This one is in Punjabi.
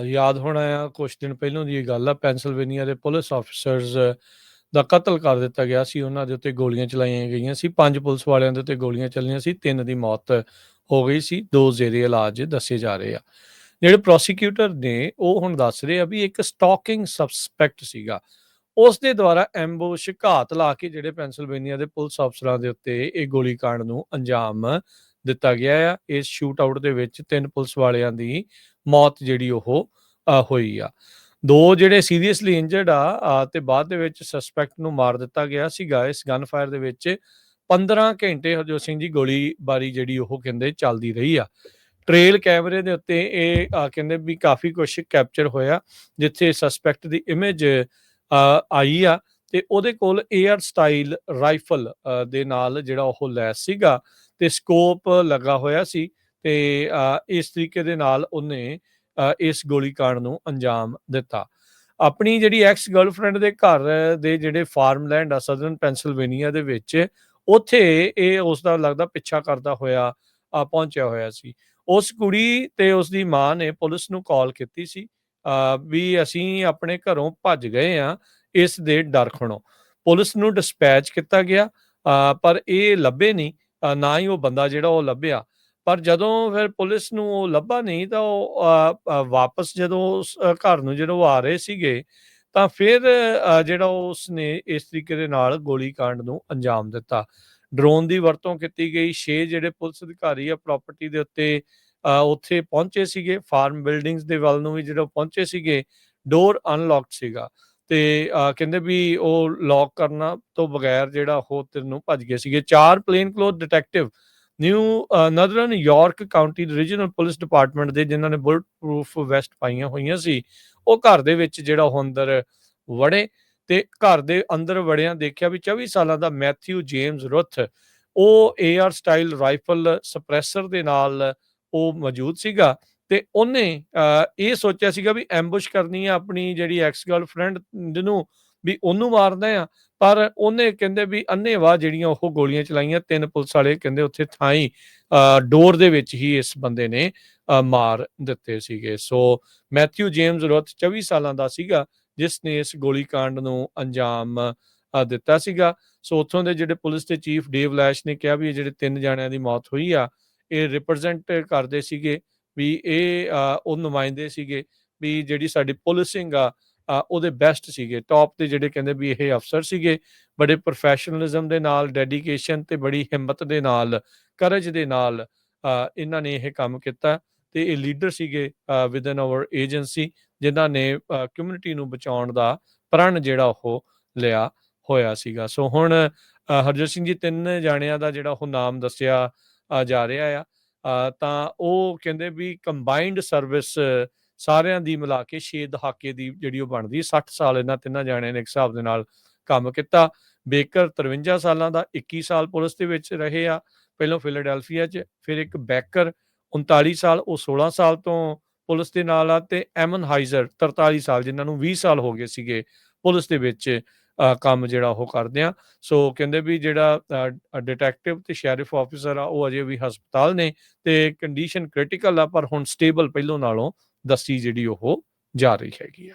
ਅ, ਯਾਦ ਹੋਣਾ ਆ ਕੁਝ ਦਿਨ ਪਹਿਲਾਂ ਦੀ ਇਹ ਗੱਲ ਆ ਪੈਂਸਿਲਵੇਨੀਆ ਦੇ ਪੁਲਿਸ ਆਫੀਸਰਸ ਦਾ ਕਤਲ ਕਰ ਦਿੱਤਾ ਗਿਆ ਸੀ। ਉਹਨਾਂ ਦੇ ਉੱਤੇ ਗੋਲੀਆਂ ਚਲਾਈਆਂ ਗਈਆਂ ਸੀ। ਪੰਜ ਪੁਲਿਸ ਵਾਲਿਆਂ ਦੇ ਉੱਤੇ ਗੋਲੀਆਂ ਚੱਲੀਆਂ ਸੀ। ਤਿੰਨ ਦੀ ਮੌਤ ਹੋ ਗਈ ਸੀ। ਦੋ ਜ਼ੇਰੇ ਇਲਾਜ ਦੱਸੇ ਜਾ ਰਹੇ ਆ। ਜਿਹੜੇ ਪ੍ਰੋਸੀਕਿਊਟਰ ਨੇ ਉਹ ਹੁਣ ਦੱਸ ਰਹੇ ਆ ਵੀ ਇੱਕ ਸਟਾਕਿੰਗ ਸਸਪੈਕਟ ਸੀਗਾ। ਉਸ ਦੇ ਦੁਆਰਾ ਐਮਬੂਸ਼ ਘਾਤ ਲਾ ਕੇ ਜਿਹੜੇ ਪੈਂਸਿਲਵੇਨੀਆ ਦੇ ਪੁਲਿਸ ਅਫਸਰਾਂ ਦੇ ਉੱਤੇ ਇਹ ਗੋਲੀकांड ਨੂੰ ਅੰਜਾਮ ਦਿੱਤਾ ਗਿਆ ਆ। ਇਸ ਸ਼ੂਟ ਆਊਟ ਦੇ ਵਿੱਚ ਤਿੰਨ ਪੁਲਿਸ ਵਾਲਿਆਂ ਦੀ ਮੌਤ ਜਿਹੜੀ ਉਹ ਹੋਈ ਆ। ਦੋ ਜਿਹੜੇ ਸੀਰੀਅਸਲੀ ਇੰਜਰਡ ਆ ਤੇ ਬਾਅਦ ਦੇ ਵਿੱਚ ਸਸਪੈਕਟ ਨੂੰ ਮਾਰ ਦਿੱਤਾ ਗਿਆ ਸੀਗਾ। ਇਸ ਗਨ ਫਾਇਰ ਦੇ ਵਿੱਚ 15 ਘੰਟੇ ਹਰਜੋਤ ਸਿੰਘ ਦੀ ਗੋਲੀਬਾਰੀ ਜਿਹੜੀ ਉਹ ਕਹਿੰਦੇ ਚੱਲਦੀ ਰਹੀ ਆ। ਟ੍ਰੇਲ ਕੈਮਰੇ ਦੇ ਉੱਤੇ ਇਹ ਕਹਿੰਦੇ ਵੀ ਕਾਫੀ ਕੁਝ ਕੈਪਚਰ ਹੋਇਆ, ਜਿੱਥੇ ਸਸਪੈਕਟ ਦੀ ਇਮੇਜ ਆਈ ਆ। ਤੇ ਉਹਦੇ ਕੋਲ 에ਅਰ ਸਟਾਈਲ ਰਾਈਫਲ ਦੇ ਨਾਲ ਜਿਹੜਾ ਉਹ ਲੈਸ ਸੀਗਾ ਤੇ ਸਕੋਪ ਲੱਗਾ ਹੋਇਆ ਸੀ ਤੇ ਇਸ ਤਰੀਕੇ ਦੇ ਨਾਲ ਉਹਨੇ ਇਸ ਗੋਲੀकांड ਨੂੰ ਅੰਜਾਮ ਦਿੱਤਾ। ਆਪਣੀ ਜਿਹੜੀ ਐਕਸ ਗਰਲਫ੍ਰੈਂਡ ਦੇ ਘਰ ਦੇ ਜਿਹੜੇ ਫਾਰਮਲੈਂਡ ਆ ਸਦਰਨ ਪੈਨਸਲਵੇਨੀਆ ਦੇ ਵਿੱਚ, ਉੱਥੇ ਇਹ ਉਸ ਦਾ ਲੱਗਦਾ ਪਿੱਛਾ ਕਰਦਾ ਹੋਇਆ ਪਹੁੰਚਿਆ ਹੋਇਆ ਸੀ। ਉਸ ਕੁੜੀ ਤੇ ਉਸ ਦੀ ਮਾਂ ਨੇ ਪੁਲਿਸ ਨੂੰ ਕਾਲ ਕੀਤੀ ਸੀ ਵੀ ਅਸੀਂ ਆਪਣੇ ਘਰੋਂ ਭੱਜ ਗਏ ਆ ਇਸ ਦੇ ਡਰ ਖਣੋ। ਪੁਲਿਸ ਨੂੰ ਡਿਸਪੈਚ ਕੀਤਾ ਗਿਆ ਪਰ ਇਹ ਲੱਭੇ ਨਹੀਂ। ਨਾ ਹੀ ਉਹ ਬੰਦਾ ਜਿਹੜਾ ਉਹ ਲੱਭਿਆ। ਪਰ ਜਦੋਂ ਫਿਰ ਪੁਲਿਸ ਨੂੰ ਉਹ ਲੱਭਾ ਨਹੀਂ ਤਾਂ ਉਹ ਅ, ਵਾਪਸ ਜਦੋਂ ਉਸ ਘਰ ਨੂੰ ਜਦੋਂ ਉਹ ਆ ਰਹੇ ਸੀਗੇ ਤਾਂ ਫਿਰ ਜਿਹੜਾ ਉਸ ਨੇ ਇਸ ਤਰੀਕੇ ਦੇ ਨਾਲ ਗੋਲੀकांड ਨੂੰ ਅੰਜਾਮ ਦਿੱਤਾ। ਡਰੋਨ ਦੀ ਵਰਤੋਂ ਕੀਤੀ ਗਈ। ਛੇ ਜਿਹੜੇ ਪੁਲਿਸ ਅਧਿਕਾਰੀ ਆ ਪ੍ਰਾਪਰਟੀ ਦੇ ਉੱਤੇ ਅ, ਉੱਥੇ ਪਹੁੰਚੇ ਸੀਗੇ। ਫਾਰਮ ਬਿਲਡਿੰਗਸ ਦੇ ਵੱਲ ਨੂੰ ਵੀ ਜਦੋਂ ਪਹੁੰਚੇ ਸੀਗੇ ਡੋਰ ਅਨਲੌਕਡ ਸੀਗਾ। ਤੇ ਕਹਿੰਦੇ ਵੀ ਉਹ ਲੌਕ ਕਰਨਾ ਤੋਂ ਬਗੈਰ ਜਿਹੜਾ ਉਹ ਤੈਨੂੰ ਭੱਜ ਗਏ ਸੀਗੇ। ਚਾਰ plain cloth detective New Northern York County regional police department ਦੇ ਜਿਨ੍ਹਾਂ ਨੇ ਬੁਲਟ ਪ੍ਰੂਫ ਵੈਸਟ ਪਾਈਆਂ ਹੋਈਆਂ ਸੀ, ਉਹ ਘਰ ਦੇ ਵਿੱਚ ਜਿਹੜਾ ਉਹ ਅੰਦਰ ਵੜੇ ਤੇ ਘਰ ਦੇ ਅੰਦਰ ਵੜਿਆਂ ਦੇਖਿਆ ਵੀ 24 ਸਾਲਾਂ ਦਾ ਮੈਥਿਊ ਜੇਮਸ ਰੁੱਥ, ਉਹ ਏਆਰ ਸਟਾਈਲ ਰਾਈਫਲ ਸਪਰੈਸਰ ਦੇ ਨਾਲ ਉਹ ਮੌਜੂਦ ਸੀਗਾ। ਤੇ ਉਹਨੇ ਇਹ ਸੋਚਿਆ ਸੀਗਾ ਵੀ ਐਮਬੁਸ਼ ਕਰਨੀ ਆ ਆਪਣੀ ਜਿਹੜੀ ਐਕਸ ਗਰਲਫ੍ਰੈਂਡ ਨੂੰ ਵੀ ਉਹਨੂੰ ਮਾਰਨਾ ਆ, ਪਰ ਉਹਨੇ ਕਹਿੰਦੇ ਵੀ ਅੰਨ੍ਹੇਵਾਹ ਜਿਹੜੀਆਂ ਉਹ ਗੋਲੀਆਂ ਚਲਾਈਆਂ, ਤਿੰਨ ਪੁਲਿਸ ਵਾਲੇ ਕਹਿੰਦੇ ਉੱਥੇ ਥਾਈ ਡੋਰ ਦੇ ਵਿੱਚ ਹੀ ਇਸ ਬੰਦੇ ਨੇ ਮਾਰ ਦਿੱਤੇ ਸੀਗੇ। ਸੋ ਮੈਥਿਊ ਜੇਮਸ ਰੋਥ 24 ਸਾਲਾਂ ਦਾ ਸੀਗਾ, ਜਿਸ ਨੇ ਇਸ ਗੋਲੀकांड ਨੂੰ ਅੰਜਾਮ ਦਿੱਤਾ ਸੀਗਾ। ਸੋ ਉੱਥੋਂ ਦੇ ਜਿਹੜੇ ਪੁਲਿਸ ਦੇ ਚੀਫ ਡੇਵ ਲੈਸ਼ ਨੇ ਕਿਹਾ ਵੀ ਇਹ ਜਿਹੜੇ ਤਿੰਨ ਜਾਣਿਆਂ ਦੀ ਮੌਤ ਹੋਈ ਆ, ਇਹ ਰਿਪਰੈਜ਼ੈਂਟ ਕਰਦੇ ਸੀਗੇ। ਵੀ ਇਹ ਉਹ ਨੁਮਾਇੰਦੇ ਸੀਗੇ ਵੀ ਜਿਹੜੀ ਸਾਡੀ ਪੁਲਿਸਿੰਗ ਆ ਉਹਦੇ ਬੈਸਟ ਸੀਗੇ। ਟੌਪ ਤੇ ਜਿਹੜੇ ਕਹਿੰਦੇ ਵੀ ਇਹ ਅਫਸਰ ਸੀਗੇ, ਬੜੇ ਪ੍ਰੋਫੈਸ਼ਨਲਿਜ਼ਮ ਦੇ ਨਾਲ ਡੈਡੀਕੇਸ਼ਨ ਤੇ ਬੜੀ ਹਿੰਮਤ ਦੇ ਨਾਲ ਕਰਜ ਦੇ ਨਾਲ ਇਹਨਾਂ ਨੇ ਇਹ ਕੰਮ ਕੀਤਾ ਤੇ ਇਹ ਲੀਡਰ ਸੀਗੇ ਵਿਦਨ ਆਵਰ ਏਜੰਸੀ ਜਿਨ੍ਹਾਂ ਨੇ ਕਮਿਊਨਿਟੀ ਨੂੰ ਬਚਾਉਣ ਦਾ ਪ੍ਰਣ ਜਿਹੜਾ ਉਹ ਲਿਆ ਹੋਇਆ ਸੀਗਾ। ਸੋ ਹੁਣ ਹਰਜੋਤ ਸਿੰਘ ਜੀ, ਤਿੰਨ ਜਾਣਿਆਂ ਦਾ ਜਿਹੜਾ ਉਹ ਨਾਮ ਦੱਸਿਆ ਜਾ ਰਿਹਾ ਆ। ਤਾਂ ਉਹ ਕਹਿੰਦੇ ਵੀ ਕੰਬਾਈਨਡ ਸਰਵਿਸ ਸਾਰਿਆਂ ਦੀ ਮਿਲਾ ਕੇ 6 ਦਹਾਕੇ ਦੀ ਜਿਹੜੀ ਉਹ ਬਣਦੀ 60 ਸਾਲ ਇਹਨਾਂ ਤਿੰਨਾਂ ਜਾਣਿਆਂ ਨੇ ਇੱਕ ਹਿਸਾਬ ਦੇ ਨਾਲ ਕੰਮ ਕੀਤਾ। ਬੇਕਰ 53 ਸਾਲਾਂ ਦਾ 21 ਸਾਲ ਪੁਲਿਸ ਦੇ ਵਿੱਚ ਰਹੇ ਆ, ਪਹਿਲਾਂ ਫਿਲਾਡੈਲਫੀਆ 'ਚ, ਫਿਰ ਇੱਕ ਬੈਕਰ 39 ਸਾਲ, ਉਹ 16 ਸਾਲ ਤੋਂ ਪੁਲਿਸ ਦੇ ਨਾਲ ਆ ਤੇ ਐਮਨ ਹਾਈਜ਼ਰ 43 ਸਾਲ, ਜਿਨ੍ਹਾਂ ਨੂੰ 20 ਸਾਲ ਹੋ ਗਏ ਸੀਗੇ ਪੁਲਿਸ ਦੇ ਵਿੱਚ। ਕੰਮ ਜਿਹੜਾ ਉਹ ਕਰਦੇ ਆ। ਸੋ ਕਹਿੰਦੇ ਵੀ ਜਿਹੜਾ ਡਿਟੈਕਟਿਵ ਤੇ ਸ਼ੈਰਿਫ ਆਫੀਸਰ ਆ, ਉਹ ਅਜੇ ਵੀ ਹਸਪਤਾਲ ਨੇ ਤੇ ਕੰਡੀਸ਼ਨ ਕ੍ਰਿਟੀਕਲ ਆ, ਪਰ ਹੁਣ ਸਟੇਬਲ ਪਹਿਲੋਂ ਨਾਲੋਂ ਦੱਸੀ ਜਿਹੜੀ ਉਹ ਜਾ ਰਹੀ ਹੈਗੀ ਆ।